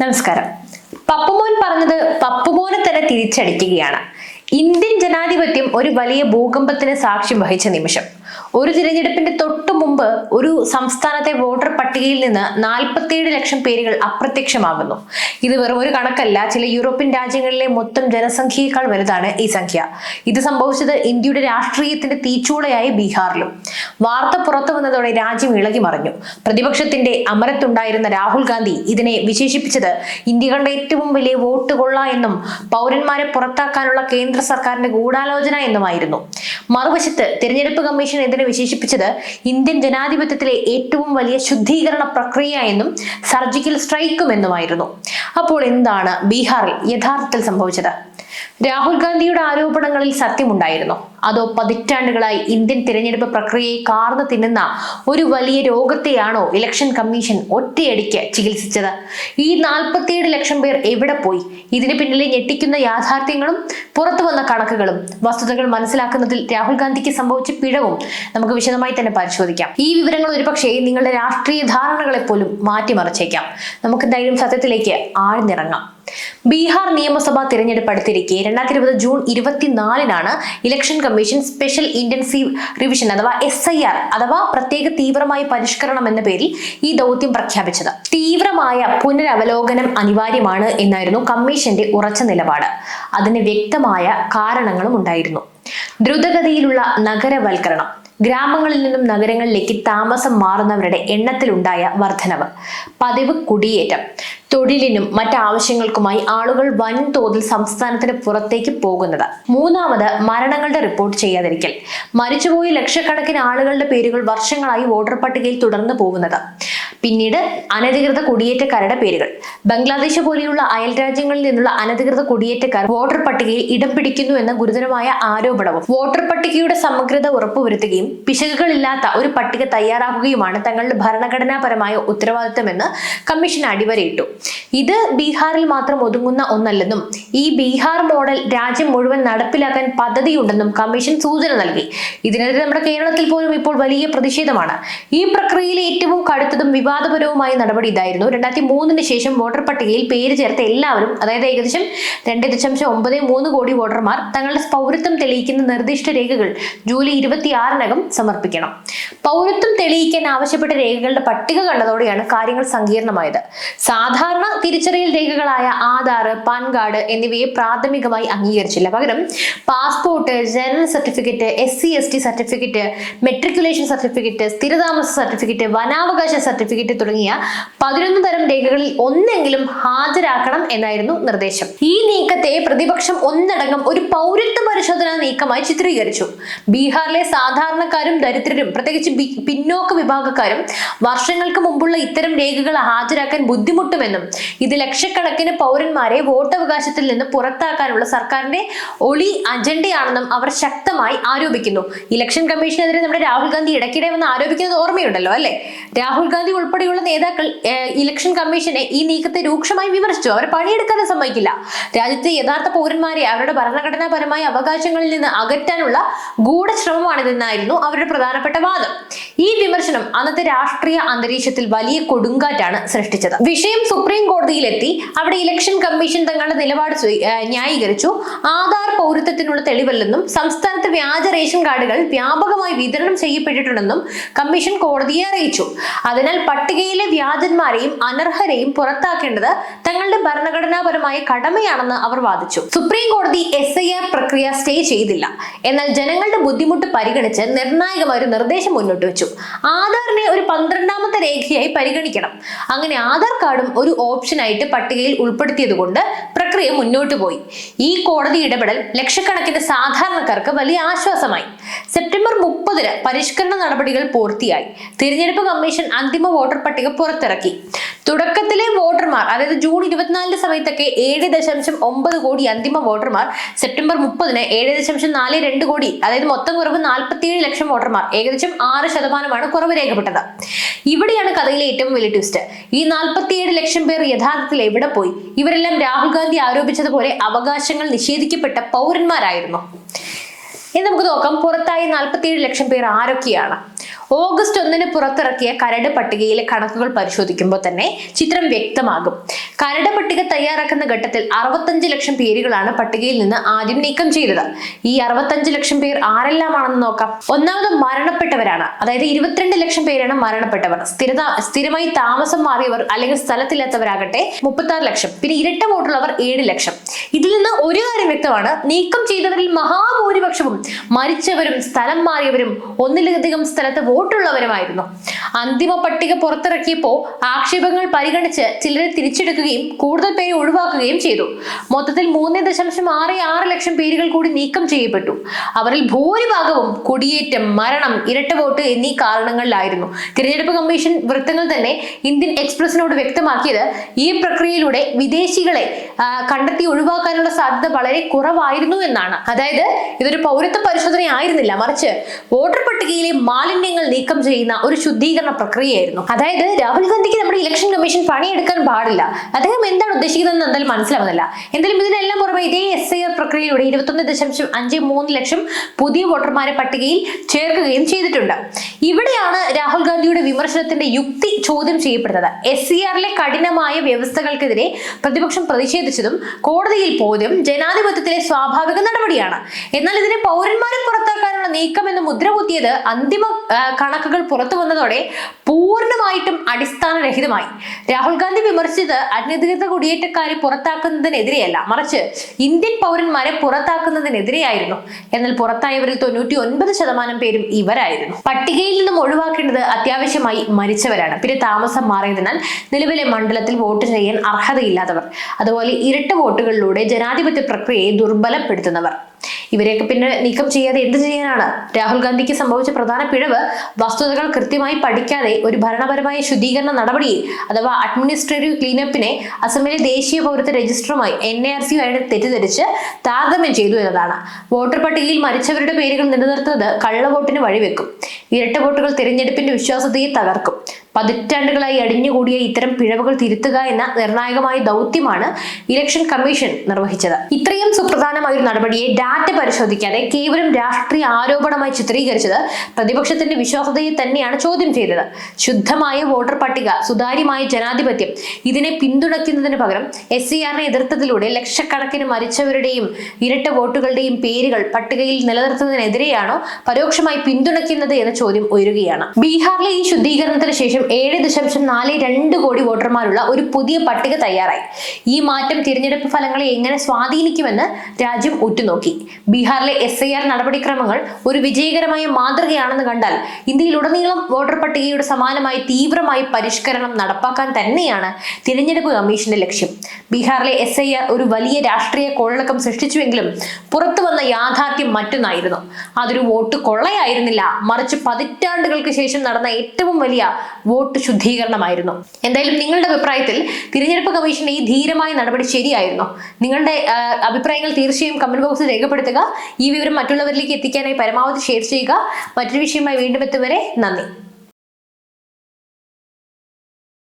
നമസ്കാരം. പപ്പുമോൻ പറഞ്ഞത് പപ്പുമോനെ തന്നെ തിരിച്ചടിക്കുകയാണ്. ഇന്ത്യൻ ജനാധിപത്യം ഒരു വലിയ ഭൂകമ്പത്തിന് സാക്ഷ്യം വഹിച്ച നിമിഷം. ഒരു തിരഞ്ഞെടുപ്പിന്റെ തൊട്ടു മുമ്പ് ഒരു സംസ്ഥാനത്തെ വോട്ടർ പട്ടികയിൽ നിന്ന് നാൽപ്പത്തിയേഴ് ലക്ഷം പേരുകൾ അപ്രത്യക്ഷമാകുന്നു. ഇത് വെറും ഒരു കണക്കല്ല. ചില യൂറോപ്യൻ രാജ്യങ്ങളിലെ മൊത്തം ജനസംഖ്യയേക്കാൾ വലുതാണ് ഈ സംഖ്യ. ഇത് സംഭവിച്ചത് ഇന്ത്യയുടെ രാഷ്ട്രീയത്തിന്റെ തീച്ചൂളയായി ബീഹാറിലും. വാർത്ത പുറത്തു വന്നതോടെ രാജ്യം ഇളകി മറിഞ്ഞു. പ്രതിപക്ഷത്തിന്റെ അമരത്തുണ്ടായിരുന്ന രാഹുൽ ഗാന്ധി ഇതിനെ വിശേഷിപ്പിച്ചത് ഇന്ത്യ കണ്ട ഏറ്റവും വലിയ വോട്ട് കൊള്ള എന്നും പൗരന്മാരെ പുറത്താക്കാനുള്ള കേന്ദ്ര സർക്കാരിന്റെ ഗൂഢാലോചന എന്നുമായിരുന്നു. മറുവശത്ത് തിരഞ്ഞെടുപ്പ് കമ്മീഷൻ ഇതിനെ വിശേഷിപ്പിച്ചത് ഇന്ത്യൻ ജനാധിപത്യത്തിലെ ഏറ്റവും വലിയ ശുദ്ധീകരണ പ്രക്രിയ എന്നും സർജിക്കൽ സ്ട്രൈക്കും എന്നുമായിരുന്നു അപ്പോൾ എന്താണ് ബീഹാറിൽ യഥാർത്ഥത്തിൽ സംഭവിച്ചത്? രാഹുൽ ഗാന്ധിയുടെ ആരോപണങ്ങളിൽ സത്യമുണ്ടായിരുന്നു. അതോ പതിറ്റാണ്ടുകളായി ഇന്ത്യൻ തിരഞ്ഞെടുപ്പ് പ്രക്രിയയെ കാർന്നു തിന്നുന്ന ഒരു വലിയ രോഗത്തെയാണോ ഇലക്ഷൻ കമ്മീഷൻ ഒറ്റയടിക്ക് ചികിത്സിച്ചത്? ഈ നാൽപ്പത്തിയേഴ് ലക്ഷം പേർ എവിടെ പോയി? ഇതിന് പിന്നിലെ ഞെട്ടിക്കുന്ന യാഥാർത്ഥ്യങ്ങളും പുറത്തു വന്ന കണക്കുകളും വസ്തുതകൾ മനസ്സിലാക്കുന്നതിൽ രാഹുൽ ഗാന്ധിക്ക് സംഭവിച്ച പിഴവും നമുക്ക് വിശദമായി തന്നെ പരിശോധിക്കാം. ഈ വിവരങ്ങൾ ഒരുപക്ഷെ നിങ്ങളുടെ രാഷ്ട്രീയ ധാരണകളെ പോലും മാറ്റിമറിച്ചേക്കാം. നമുക്ക് എന്തായാലും സത്യത്തിലേക്ക് ആഴ്ന്നിറങ്ങാം. ബീഹാർ നിയമസഭാ തിരഞ്ഞെടുപ്പ് അടുത്തിരിക്കെ രണ്ടായിരത്തി ഇരുപത് June ഇരുപത്തിനാലിനാണ് election commission special intensive revision അഥവാ എസ് ഐ ആർ അഥവാ പ്രത്യേക തീവ്രമായ പരിഷ്കരണം എന്ന പേരിൽ ഈ ദൗത്യം പ്രഖ്യാപിച്ചത്. തീവ്രമായ പുനരവലോകനം അനിവാര്യമാണ് എന്നായിരുന്നു കമ്മീഷന്റെ ഉറച്ച നിലപാട്. അതിന് വ്യക്തമായ കാരണങ്ങളും ഉണ്ടായിരുന്നു. ദ്രുതഗതിയിലുള്ള നഗരവൽക്കരണം. ഗ്രാമങ്ങളിൽ നിന്നും നഗരങ്ങളിലേക്ക് താമസം മാറുന്നവരുടെ എണ്ണത്തിലുണ്ടായ വർധനവ്. പതിവ് കുടിയേറ്റം. തൊഴിലിനും മറ്റാവശ്യങ്ങൾക്കുമായി ആളുകൾ വൻതോതിൽ സംസ്ഥാനത്തിന് പുറത്തേക്ക് പോകുന്നത്. മൂന്നാമത് മരണങ്ങളുടെ റിപ്പോർട്ട് ചെയ്യാതിരിക്കൽ. മരിച്ചുപോയ ലക്ഷക്കണക്കിന് ആളുകളുടെ പേരുകൾ വർഷങ്ങളായി വോട്ടർ പട്ടികയിൽ തുടർന്നു പോകുന്നത്. പിന്നീട് അനധികൃത കുടിയേറ്റക്കാരുടെ പേരുകൾ. ബംഗ്ലാദേശ് പോലെയുള്ള അയൽ രാജ്യങ്ങളിൽ നിന്നുള്ള അനധികൃത കുടിയേറ്റക്കാർ വോട്ടർ പട്ടികയിൽ ഇടം പിടിക്കുന്നു എന്ന ഗുരുതരമായ ആരോപണവും വോട്ടർ പട്ടികയുടെ സമഗ്രത ഉറപ്പുവരുത്തുകയും പിശകുകളില്ലാത്ത ഒരു പട്ടിക തയ്യാറാക്കുകയുമാണ് തങ്ങളുടെ ഭരണഘടനാപരമായ ഉത്തരവാദിത്തമെന്ന് കമ്മീഷൻ അടിവരയിട്ടു. ഇത് ബീഹാറിൽ മാത്രം ഒതുങ്ങുന്ന ഒന്നല്ലെന്നും ഈ ബീഹാർ മോഡൽ രാജ്യം മുഴുവൻ നടപ്പിലാക്കാൻ പദ്ധതിയുണ്ടെന്നും കമ്മീഷൻ സൂചന നൽകി. ഇതിനെതിരെ നമ്മുടെ കേരളത്തിൽ പോലും ഇപ്പോൾ വലിയ പ്രതിഷേധമാണ്. ഈ പ്രക്രിയയിലെ ഏറ്റവും കടുത്തതും വിവാദപരവുമായ നടപടി ഇതായിരുന്നു. രണ്ടായിരത്തി മൂന്നിന് ശേഷം വോട്ടർ പട്ടികയിൽ പേര് ചേർത്ത എല്ലാവരും അതായത് ഏകദേശം രണ്ട് ദശാംശം ഒമ്പത് മൂന്ന് കോടി വോട്ടർമാർ തങ്ങളുടെ പൗരത്വം തെളിയിക്കുന്ന നിർദ്ദിഷ്ട രേഖകൾ ജൂലൈ ഇരുപത്തിയാറിനകം സമർപ്പിക്കണം. പൗരത്വം തെളിയിക്കാൻ ആവശ്യപ്പെട്ട രേഖകളുടെ പട്ടിക കണ്ടതോടെയാണ് കാര്യങ്ങൾ സങ്കീർണമായത്. സാധാരണ തിരിച്ചറിയൽ രേഖകളായ ആധാർ പാൻ കാർഡ് എന്നിവയെ പ്രാഥമികമായി അംഗീകരിച്ചില്ല. പകരം പാസ്പോർട്ട് ജനന certificate S C S T certificate matriculation certificate സ്ഥിരതാമസ certificate വനാവകാശ സർട്ടിഫിക്കറ്റ് തുടങ്ങിയ പതിനൊന്ന് തരം രേഖകളിൽ ഒന്നെങ്കിലും ഹാജരാക്കണം എന്നായിരുന്നു നിർദ്ദേശം. ഈ നീക്കത്തെ പ്രതിപക്ഷം ഒന്നടങ്കം ഒരു പൗരത്വ പരിശോധനാ നീക്കമായി ചിത്രീകരിച്ചു. ബീഹാറിലെ സാധാരണക്കാരും ദരിദ്രരും പ്രത്യേകിച്ച് പിന്നോക്ക വിഭാഗക്കാരും വർഷങ്ങൾക്ക് മുമ്പുള്ള ഇത്തരം രേഖകൾ ഹാജരാക്കാൻ ബുദ്ധിമുട്ടുമെന്നും ഇത് ലക്ഷക്കണക്കിന് പൗരന്മാരെ വോട്ടവകാശത്തിൽ നിന്ന് പുറത്താക്കാനുള്ള സർക്കാരിന്റെ ഒളി അജണ്ടയാണെന്നും അവർ ശക്തമായി ആരോപിക്കുന്നു. ഇലക്ഷൻ കമ്മീഷനെതിരെ നമ്മുടെ രാഹുൽ ഗാന്ധി ഇടയ്ക്കിടെ വന്ന് ആരോപിക്കുന്നത് ഓർമ്മയുണ്ടല്ലോ അല്ലെ? രാഹുൽ ഗാന്ധി ഉൾപ്പെടെയുള്ള നേതാക്കൾ ഇലക്ഷൻ കമ്മീഷനെ ഈ നീക്കത്തെ രൂക്ഷമായി വിമർശിച്ചു. അവർ പണിയെടുക്കാൻ സമ്മതിക്കില്ല. രാജ്യത്തെ യഥാർത്ഥ പൗരന്മാരെ അവരുടെ ഭരണഘടനാപരമായ അവകാശങ്ങളിൽ നിന്ന് അകറ്റാനുള്ള ഗൂഢശ്രമമാണിതെന്നായിരുന്നു അവരുടെ പ്രധാനപ്പെട്ട വാദം. ഈ വിമർശനം അന്നത്തെ രാഷ്ട്രീയ അന്തരീക്ഷത്തിൽ വലിയ കൊടുങ്കാറ്റാണ് സൃഷ്ടിച്ചത്. വിഷയം സുപ്രീം കോടതിയിലെത്തി. അവിടെ ഇലക്ഷൻ കമ്മീഷൻ തങ്ങളുടെ നിലപാട് ന്യായീകരിച്ചു. ആധാർ പൗരത്വത്തിനുള്ള തെളിവല്ലെന്നും സംസ്ഥാനത്ത് വ്യാജ റേഷൻ കാർഡുകൾ വ്യാപകമായി വിതരണം ചെയ്യപ്പെട്ടിട്ടുണ്ടെന്നും കമ്മീഷൻ കോടതിയെ അറിയിച്ചു. അതിനാൽ പട്ടികയിലെ വ്യാജന്മാരെയും അനർഹരെയും പുറത്താക്കേണ്ടത് തങ്ങളുടെ ഭരണഘടനാപരമായ കടമയാണെന്ന് അവർ വാദിച്ചു. സുപ്രീം കോടതി എസ് ഐ ആർ പ്രക്രിയ സ്റ്റേ ചെയ്തില്ല. എന്നാൽ ജനങ്ങളുടെ ബുദ്ധിമുട്ട് പരിഗണിച്ച് നിർണായകമായ ഒരു നിർദ്ദേശം മുന്നോട്ട് വെച്ചു. ആധാറിനെ ഒരു പന്ത്രണ്ടാമത്തെ രേഖയായി പരിഗണിക്കണം. അങ്ങനെ ആധാർ കാർഡും ഒരു ഓപ്ഷനായിട്ട് പട്ടികയിൽ ഉൾപ്പെടുത്തിയതുകൊണ്ട് പ്രക്രിയ മുന്നോട്ട് പോയി. ഈ കോടതി ഇടപെടൽ ലക്ഷക്കണക്കിന് സാധാരണക്കാർക്ക് വലിയ ആശ്വാസമായി. സെപ്റ്റംബർ മുപ്പതിന് പരിഷ്കരണ നടപടികൾ പൂർത്തിയായി. തിരഞ്ഞെടുപ്പ് കമ്മീഷൻ അന്തിമ വോട്ടർ പട്ടിക പുറത്തിറക്കി. തുടക്കത്തിലെ വോട്ടർമാർ അതായത് ജൂൺ ഇരുപത്തിനാലിന്റെ സമയത്തൊക്കെ ഏഴ് ദശാംശം ഒമ്പത് കോടി അന്തിമ വോട്ടർമാർ സെപ്റ്റംബർ മുപ്പതിന് ഏഴ് ദശാംശം നാല് രണ്ട് കോടി അതായത് മൊത്തം കുറവ് നാൽപ്പത്തിയേഴ് ലക്ഷം വോട്ടർമാർ ഏകദേശം ആറ് ശതമാനമാണ് കുറവ് രേഖപ്പെട്ടത്. ഇവിടെയാണ് കഥയിലെ ഏറ്റവും വലിയ ട്വിസ്റ്റ് ഈ നാൽപ്പത്തിയേഴ് ലക്ഷം പേർ യഥാർത്ഥത്തിൽ എവിടെ പോയി? ഇവരെല്ലാം രാഹുൽ ഗാന്ധി ആരോപിച്ചതുപോലെ അവകാശങ്ങൾ നിഷേധിക്കപ്പെട്ട പൗരന്മാരായിരുന്നു. ഇനി നമുക്ക് നോക്കാം പുറത്തായി നാൽപ്പത്തിയേഴ് ലക്ഷം പേർ ആരൊക്കെയാണ്? ഓഗസ്റ്റ് ഒന്നിന് പുറത്തിറക്കിയ കരട് പട്ടികയിലെ കണക്കുകൾ പരിശോധിക്കുമ്പോൾ തന്നെ ചിത്രം വ്യക്തമാകും. കരട് പട്ടിക തയ്യാറാക്കുന്ന ഘട്ടത്തിൽ അറുപത്തഞ്ച് ലക്ഷം പേരുകളാണ് പട്ടികയിൽ നിന്ന് ആദ്യം നീക്കം ചെയ്തത്. ഈ അറുപത്തഞ്ച് ലക്ഷം പേർ ആരെല്ലാമാണെന്ന് നോക്കാം. ഒന്നാമത് മരണപ്പെട്ടവരാണ്. അതായത് ഇരുപത്തിരണ്ട് ലക്ഷം പേരാണ് മരണപ്പെട്ടവർ. സ്ഥിരത സ്ഥിരമായി താമസം മാറിയവർ അല്ലെങ്കിൽ സ്ഥലത്തില്ലാത്തവരാകട്ടെ മുപ്പത്തി ലക്ഷം. പിന്നെ ഇരട്ട വോട്ടുള്ളവർ ഏഴ് ലക്ഷം. ഇതിൽ നിന്ന് ഒരു കാര്യം വ്യക്തമാണ്. നീക്കം ചെയ്തവരിൽ മഹാഭൂരിപക്ഷവും മരിച്ചവരും സ്ഥലം മാറിയവരും ഒന്നിലധികം സ്ഥലത്ത് വോട്ടുള്ളവരുമായിരുന്നു. അന്തിമ പട്ടിക പുറത്തിറക്കിയപ്പോൾ ആക്ഷേപങ്ങൾ പരിഗണിച്ച് ചിലരെ തിരിച്ചെടുക്കുകയും കൂടുതൽ പേരെ ഒഴിവാക്കുകയും ചെയ്തു. മൊത്തത്തിൽ മൂന്ന് ദശാംശം ആറ് ആറ് ലക്ഷം പേരുകൾ കൂടി നീക്കം ചെയ്യപ്പെട്ടു. അവരിൽ ഭൂരിഭാഗവും കുടിയേറ്റം മരണം ഇരട്ട വോട്ട് എന്നീ കാരണങ്ങളിലായിരുന്നു. തിരഞ്ഞെടുപ്പ് കമ്മീഷൻ വൃത്തങ്ങൾ തന്നെ ഇന്ത്യൻ എക്സ്പ്രസിനോട് വ്യക്തമാക്കിയത് ഈ പ്രക്രിയയിലൂടെ വിദേശികളെ കണ്ടെത്തി ഒഴിവാക്കാനുള്ള സാധ്യത വളരെ കുറവായിരുന്നു എന്നാണ്. അതായത് ഇതൊരു പൗരത്വ പരിശോധന ആയിരുന്നില്ല മറിച്ച് വോട്ടർ പട്ടികയിലെ മാലിന്യങ്ങൾ നീക്കം ചെയ്യുന്ന ഒരു ശുദ്ധീകരണ പ്രക്രിയയായിരുന്നു. അതായത് രാഹുൽ ഗാന്ധിക്ക് നമ്മുടെ ഇലക്ഷൻ കമ്മീഷൻ പണിയെടുക്കാൻ പാടില്ല. അദ്ദേഹം എന്താണ് ഉദ്ദേശിക്കുന്നതെന്ന് എന്തായാലും മനസ്സിലാവുന്നില്ല. എന്തായാലും ഇതിനെല്ലാം പുറമെ ഇതേ എസ് ഐ ആർ പ്രക്രിയയിലൂടെ ഇരുപത്തൊന്ന് ദശാംശം അഞ്ച് മൂന്ന് ലക്ഷം പുതിയ വോട്ടർമാരെ പട്ടികയിൽ ചേർക്കുകയും ചെയ്തിട്ടുണ്ട്. ഇവിടെയാണ് രാഹുൽ ഗാന്ധിയുടെ വിമർശനത്തിന്റെ യുക്തി ചോദ്യം ചെയ്യപ്പെടുന്നത്. എസ് സി ആറിലെ കഠിനമായ വ്യവസ്ഥകൾക്കെതിരെ പ്രതിപക്ഷം പ്രതിഷേധിച്ചതും കോടതിയിൽ പോയതും ജനാധിപത്യത്തിലെ സ്വാഭാവിക നടപടിയാണ്. എന്നാൽ ഇതിനെ പൗരന്മാരെ പുറത്താക്കാനുള്ള നീക്കം എന്ന് മുദ്രകുത്തിയത് അന്തിമ കണക്കുകൾ പുറത്തു വന്നതോടെ പൂർണമായിട്ടും അടിസ്ഥാനരഹിതമായി. രാഹുൽ ഗാന്ധി വിമർശിച്ചത് അനധികൃത കുടിയേറ്റക്കാരെ പുറത്താക്കുന്നതിനെതിരെയല്ല. മറിച്ച് ഇന്ത്യൻ പൗരന്മാരെ പുറത്താക്കുന്നതിനെതിരെയായിരുന്നു. എന്നാൽ പുറത്തായവരിൽ തൊണ്ണൂറ്റി ഒൻപത് ശതമാനം പേരും ഇവരായിരുന്നു. പട്ടികയിൽ നിന്നും ഒഴിവാക്കേണ്ടത് അത്യാവശ്യമായി മരിച്ചവരാണ്. പിന്നെ താമസം മാറിയതിനാൽ നിലവിലെ മണ്ഡലത്തിൽ വോട്ട് ചെയ്യാൻ അർഹതയില്ലാത്തവർ. അതുപോലെ ഇരട്ട വോട്ടുകളിലൂടെ ജനാധിപത്യ പ്രക്രിയയെ ദുർബലപ്പെടുത്തുന്നവർ. ഇവരെയൊക്കെ പിന്നെ നീക്കം ചെയ്യാതെ എന്ത് ചെയ്യാനാണ്? രാഹുൽ ഗാന്ധിക്ക് സംഭവിച്ച പ്രധാന പിഴവ് വസ്തുതകൾ കൃത്യമായി പഠിക്കാതെ ഒരു ഭരണപരമായ ശുദ്ധീകരണ നടപടിയെ അഥവാ അഡ്മിനിസ്ട്രേറ്റീവ് ക്ലീനപ്പിനെ അസമിലെ ദേശീയ പൗരത്വ രജിസ്റ്ററുമായി എൻ എ ആർ സിയുമായിട്ട് തെറ്റിദ്ധരിച്ച് താരതമ്യം ചെയ്തു എന്നതാണ്. വോട്ടർ പട്ടികയിൽ മരിച്ചവരുടെ പേരുകൾ നിലനിർത്തുന്നത് കള്ളവോട്ടിന് വഴിവെക്കും. ഇരട്ട വോട്ടുകൾ തിരഞ്ഞെടുപ്പിന്റെ വിശ്വാസ്യതയെ തകർക്കും. പതിറ്റാണ്ടുകളായി അടിഞ്ഞുകൂടിയ ഇത്തരം പിഴവുകൾ തിരുത്തുക എന്ന നിർണായകമായ ദൗത്യമാണ് ഇലക്ഷൻ കമ്മീഷൻ നിർവഹിച്ചത്. ഇത്രയും സുപ്രധാനമായ ഒരു നടപടിയെ ഡാറ്റ പരിശോധിക്കാതെ കേവലം രാഷ്ട്രീയ ആരോപണമായി ചിത്രീകരിച്ചത് പ്രതിപക്ഷത്തിന്റെ വിശ്വാസതയെ തന്നെയാണ് ചോദ്യം ചെയ്തത്. ശുദ്ധമായ വോട്ടർ പട്ടിക സുതാര്യമായ ജനാധിപത്യം ഇതിനെ പിന്തുണയ്ക്കുന്നതിന് പകരം എസ് സി ആറിനെ എതിർത്തതിലൂടെ ലക്ഷക്കണക്കിന് മരിച്ചവരുടെയും ഇരട്ട വോട്ടുകളുടെയും പേരുകൾ പട്ടികയിൽ നിലനിർത്തുന്നതിനെതിരെയാണോ പരോക്ഷമായി പിന്തുണയ്ക്കുന്നത് എന്ന ചോദ്യം ഉയരുകയാണ്. ബീഹാറിലെ ഈ ശുദ്ധീകരണത്തിന് ശേഷം ഏഴ് ദശാംശം നാല് രണ്ട് കോടി വോട്ടർമാരുള്ള ഒരു പുതിയ പട്ടിക തയ്യാറായി. ഈ മാറ്റം തിരഞ്ഞെടുപ്പ് ഫലങ്ങളെ എങ്ങനെ സ്വാധീനിക്കുമെന്ന് രാജ്യം ഉറ്റുനോക്കി. ബീഹാറിലെ എസ് ഐ ആർ നടപടിക്രമങ്ങൾ ഒരു വിജയകരമായ മാതൃകയാണെന്ന് കണ്ടാൽ ഇന്ത്യയിലുടനീളം വോട്ടർ പട്ടികയുടെ സമാനമായി തീവ്രമായി പരിഷ്കരണം നടപ്പാക്കാൻ തന്നെയാണ് തിരഞ്ഞെടുപ്പ് കമ്മീഷന്റെ ലക്ഷ്യം. ബീഹാറിലെ എസ് ഐ ആർ ഒരു വലിയ രാഷ്ട്രീയ കൊള്ളക്കം സൃഷ്ടിച്ചുവെങ്കിലും പുറത്തു വന്ന യാഥാർത്ഥ്യം മറ്റൊന്നായിരുന്നു. അതൊരു വോട്ട് കൊള്ളയായിരുന്നില്ല. മറിച്ച് പതിറ്റാണ്ടുകൾക്ക് ശേഷം നടന്ന ഏറ്റവും വലിയ വോട്ട് ശുദ്ധീകരണമായിരുന്നു. എന്തായാലും നിങ്ങളുടെ അഭിപ്രായത്തിൽ തിരഞ്ഞെടുപ്പ് കമ്മീഷന്റെ ഈ ധീരമായ നടപടി ശരിയായിരുന്നു. നിങ്ങളുടെ അഭിപ്രായങ്ങൾ തീർച്ചയായും കമന്റ് ബോക്സിൽ രേഖപ്പെടുത്തുക. ഈ വിവരം മറ്റുള്ളവരിലേക്ക് എത്തിക്കാനായി പരമാവധി ഷെയർ ചെയ്യുക. മറ്റൊരു വിഷയമായി വീണ്ടും എത്തുവരെ നന്ദി.